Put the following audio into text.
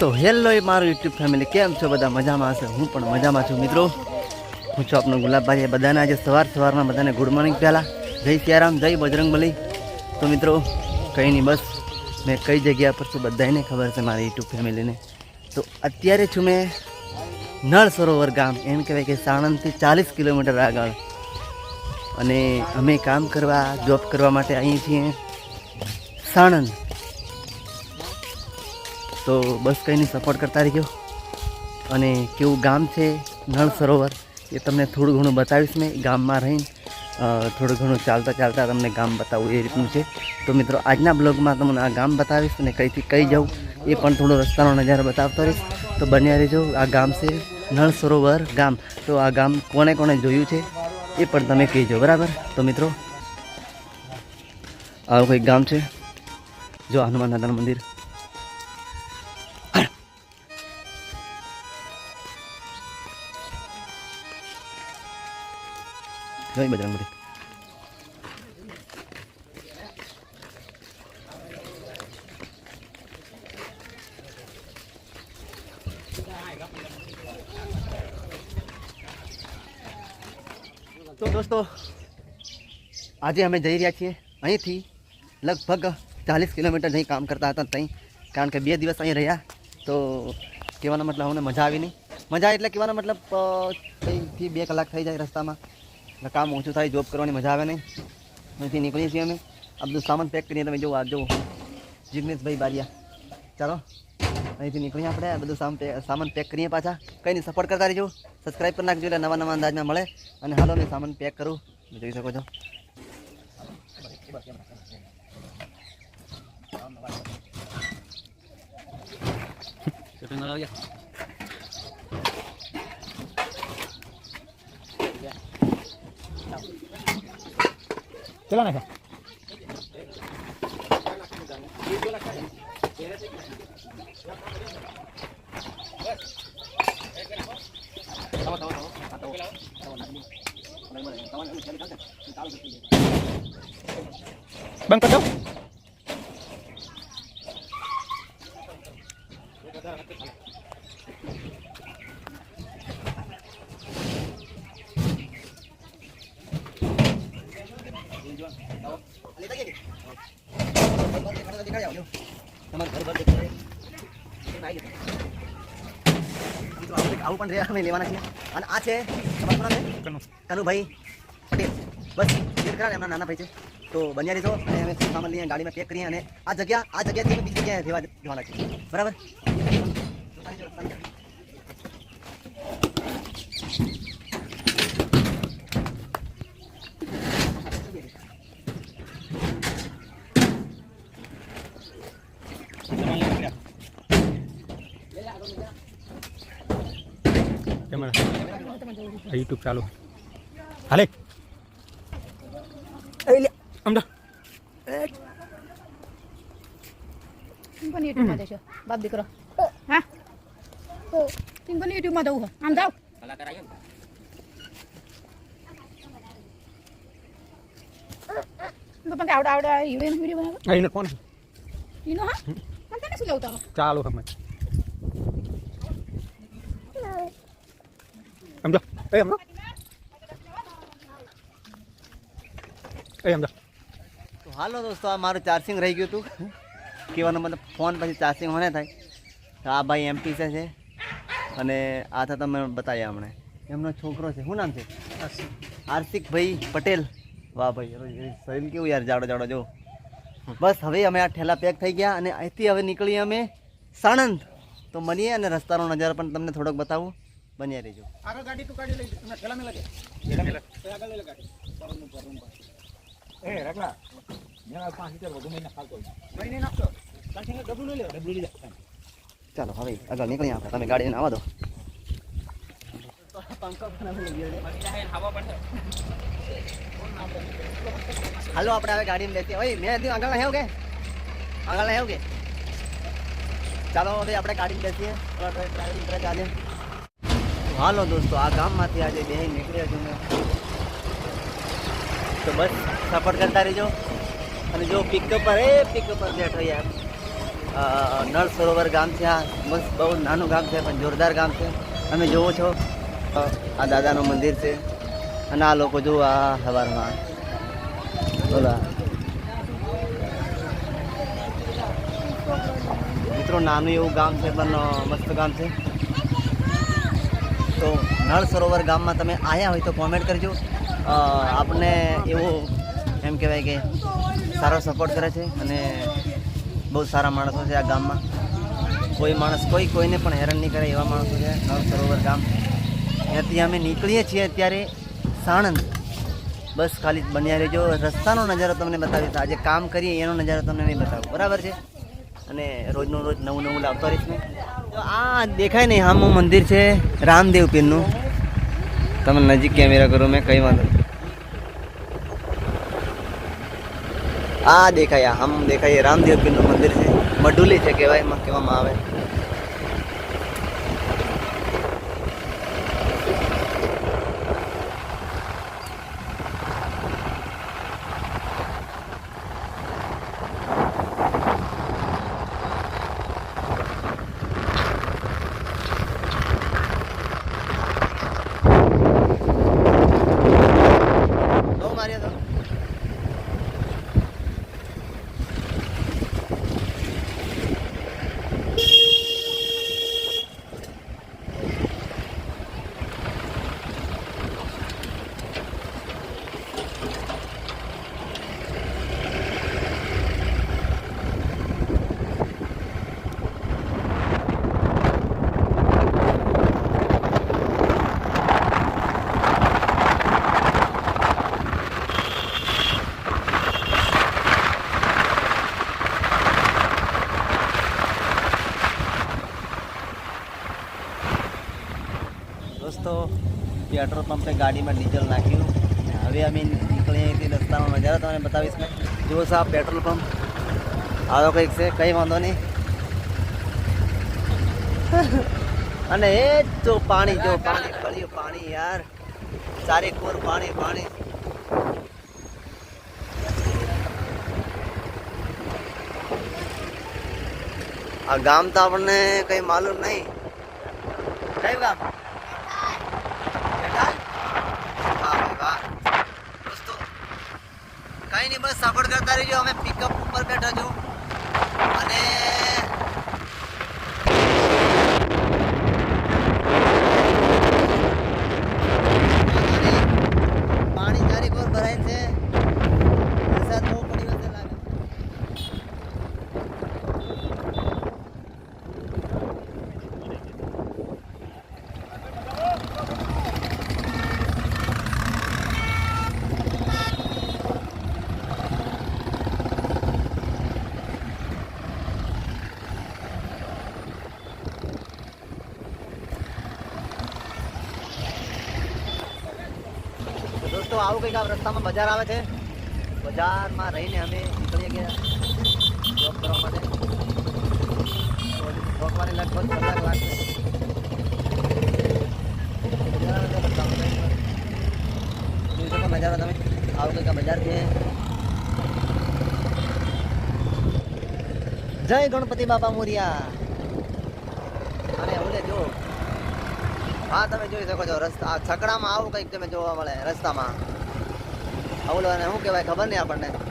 તો હેલો એ મારું YouTube family, કેમ છો બધા? મજામાં હશે? હું પણ મજામાં છું મિત્રો. હું છું આપનો ગુલાબભાઈ. બધાને આજે સવાર સવારમાં બધાને ગુડ મોર્નિંગ પહેલાં. જય સિયારામ, જય બજરંગબલી. તો મિત્રો, કંઈ નહીં, બસ મેં કઈ જગ્યા પર છું બધાને ખબર છે મારી યુટ્યુબ ફેમિલીને. તો અત્યારે છું મેં નળ સરોવર ગામ. એમ કહેવાય કે સાણંદથી ચાલીસ કિલોમીટર આગળ. અને અમે કામ કરવા જોબ કરવા માટે અહીં છીએ સાણંદ. તો બસ કંઈ નહીં સપોર્ટ કરતા રહીજો. અને કેવું ગામ છે, નળ સરોવર, એ તમને થોડું ઘણું બતાવીશ મેં, ગામમાં રહીને થોડું ઘણું ચાલતા ચાલતા તમને ગામ બતાવું એ રીતનું છે. તો મિત્રો, આજના બ્લોગમાં તમને આ ગામ બતાવીશ અને કઈથી કઈ જાઉં એ પણ થોડો રસ્તાનો નજારો બતાવતો રહીશ. તો બન્યા રહેજો, આ ગામ છે, નળ સરોવર ગામ. તો આ ગામ કોણે કોણે જોયું છે, એ પણ તમે કહેજો, બરાબર? તો મિત્રો, આવું કંઈક ગામ છે, જો હનુમાન દાદાનું મંદિર. જય બજરંગબલી તો દોસ્તો આજે અમે જઈ રહ્યા છીએ અહીંથી લગભગ ચાલીસ કિલોમીટર જઈ કામ કરતા હતા ત્યાં કારણ કે બે દિવસ અહીં રહ્યા તો કહેવાનો મતલબ અમને મજા આવી નહીં મજા એટલે કહેવાનો મતલબ અ, અહીંથી બે કલાક થઈ જાય રસ્તામાં એટલે કામ ઓછું થાય જોબ કરવાની મજા આવે નહીં. અહીંથી નીકળીએ છીએ અમે. આ બધું સામાન પેક કરીએ તમે જો આ જુઓ જિગ્નેશભાઈ બારિયા. ચાલો, અહીંથી નીકળીએ આપણે. આ બધું સામાન સામાન પેક કરીએ પાછા. કંઈ નહીં સપોર્ટ કરતા રહીજો. સબસ્ક્રાઈબ કરી નાખજો, એટલે નવા નવા અંદાજમાં મળે. અને હાલો મેં સામાન પેક કરું. જોઈ શકો છો. ચલો ને બંધ કરી દો તમારું ઘર ભર દેખાય. આવું પણ રહ્યા અમે લેવાના છીએ. અને આ છે કનુભાઈ પટેલ. બસ વેટ એમના નાના ભાઈ છે. તો બન્યા રહેજો અને અમે સામાન લઈએ ગાડીમાં પેક કરીએ અને આ જગ્યા આ જગ્યાથી બીજી જગ્યાએ જવા જવાના છીએ. બરાબર? યુટ્યુબ ચાલુ. હાલે. સમજો તું પણ યુટ્યુબમાં જશો બાપ દીકરો. હા? તું પણ યુટ્યુબમાં જવું હે આમ જાવ. તો પણ આવડે આવડે વીડિયો વીડિયો બનાવો? કોણ એનો હા? પણ શું લેવું તારો ચાલુ સમજ સમજો એ સમજો તો હાલો દોસ્તો આ મારું ચાર્જિંગ રહી ગયું હતું કહેવાનો મતલબ ફોન પછી ચાર્જિંગ મને થાય. તો આ ભાઈ એમપી છે અને આ તો તમે બતાવ્યા હમણાં. એમનો છોકરો છે. શું નામ છે? હાર્દિકભાઈ પટેલ. વાહ ભાઈ શરીર કેવું યાર? જાડો જાડો જો. બસ હવે અમે આ ઠેલા પેક થઈ ગયા અને અહીંથી હવે નીકળીએ અમે સાણંદ. તો મળીએ અને રસ્તાનો નજારો પણ તમને થોડોક બતાવું. બન્યા રહેજો. આગળ ગાડી તું ગાડી લઈ તમને ઠેલા મેલા દે આગળ લઈ લે ગાડી. એ રગલા મેં પાંચ લીટર વધુ મહિના ખાતો મહિને નાખતો કાંઠીને ડબલું લઈ લે ડબલું લઈ લે ચાલો હવે આગળ નીકળી આપણે. તમે ગાડીને આવવા દો. હાલો આપણે હવે ગાડીમાં લેતી ઓય મેં હજી આગળ નહીં કે આગળ નહીં કે ચાલો હવે આપણે ગાડીમાં લેતી ડ્રાઇવિંગ કરે ચાલે હાલો દોસ્તો, આ ગામમાંથી આજે બે નીકળ્યા છું તો બસ સપોર્ટ કરતા રહેજો. અને જો પિકઅપ પર, એ પિકઅપ પર બેઠો યાર. નળ સરોવર ગામ છે આ. મસ્ત, બહુ નાનું ગામ છે, પણ જોરદાર ગામ છે. તમે જોવો છો. આ દાદાનું મંદિર છે. અને આ લોકો જુઓ આ સવારમાં બોલા. મિત્રો, નાનું એવું ગામ છે, પણ મસ્ત ગામ છે. તો નળ સરોવર ગામમાં તમે આવ્યા હોય તો કોમેન્ટ કરજો. આપને એવો એમ કહેવાય કે સારો સપોર્ટ કરે છે અને બહુ સારા માણસો છે આ ગામમાં. કોઈ માણસ, કોઈ કોઈને પણ હેરાન નહીં કરે એવા માણસો છે નળ સરોવર ગામ. ત્યાંથી અમે નીકળીએ છીએ અત્યારે સાણંદ. બસ ખાલી બન્યા રહેજો. રસ્તાનો નજારો તમને બતાવીશ. આજે કામ કરીએ, એનો નજારો તમને નહીં બતાવું. બરાબર છે? અને રોજનું રોજ નવું નવું લાવતો રહીશ ને. તો આ દેખાય નહીં, આમ મંદિર છે, રામદેવ પીરનું. તમે નજીક કેમેરા કરો, મેં કઈ વાંધો. આ દેખાય આમ દેખાય રામદેવ પીરનું મંદિર છે. મડુલી છે કહેવાય, એમાં કહેવામાં આવે બહુ માર્યા તો દોસ્તો પેટ્રોલ પંપે ગાડીમાં ડીઝલ નાખ્યું. હવે અમે નીકળીએ અહીંથી રસ્તામાં. નજારો તમને બતાવીશ મેં જુઓ સાહેબ, પેટ્રોલ પંપ. આવો કંઈક છે, કંઈ વાંધો નહીં. અને એ જો પાણી જો પાણી પડ્યું પાણી યાર. ચારે કોર પાણી પાણી. આ ગામ તો આપણને કઈ માલુમ નહીં. કયું ગામ બેટા? વાહ ભાઈ વાહ. દોસ્તો, બસ સપોર્ટ કરતા રહેજો અમે પિકઅપ ઉપર બેઠા છું. અને પાણી ચારે કોર ભરાય છે વરસાદ બહુ પડ્યો છે લાગે તો દોસ્તો આવું કંઈક રસ્તામાં બજાર આવે છે. બજારમાં રહીને અમે નીકળીએ ગયા. જોબ કરવા માટે. રોકવાની લગભગ કલાક લાગશે જોઈ શકો નજારો તમે આવું કંઈક બજાર છે જય ગણપતિ બાપા મોરિયા. અને ઓલે જો. હા, તમે જોઈ શકો છો રસ્તા. છકડામાં આવું કંઈક તમે જોવા મળે રસ્તામાં. આવું શું કહેવાય ખબર નહીં આપણને.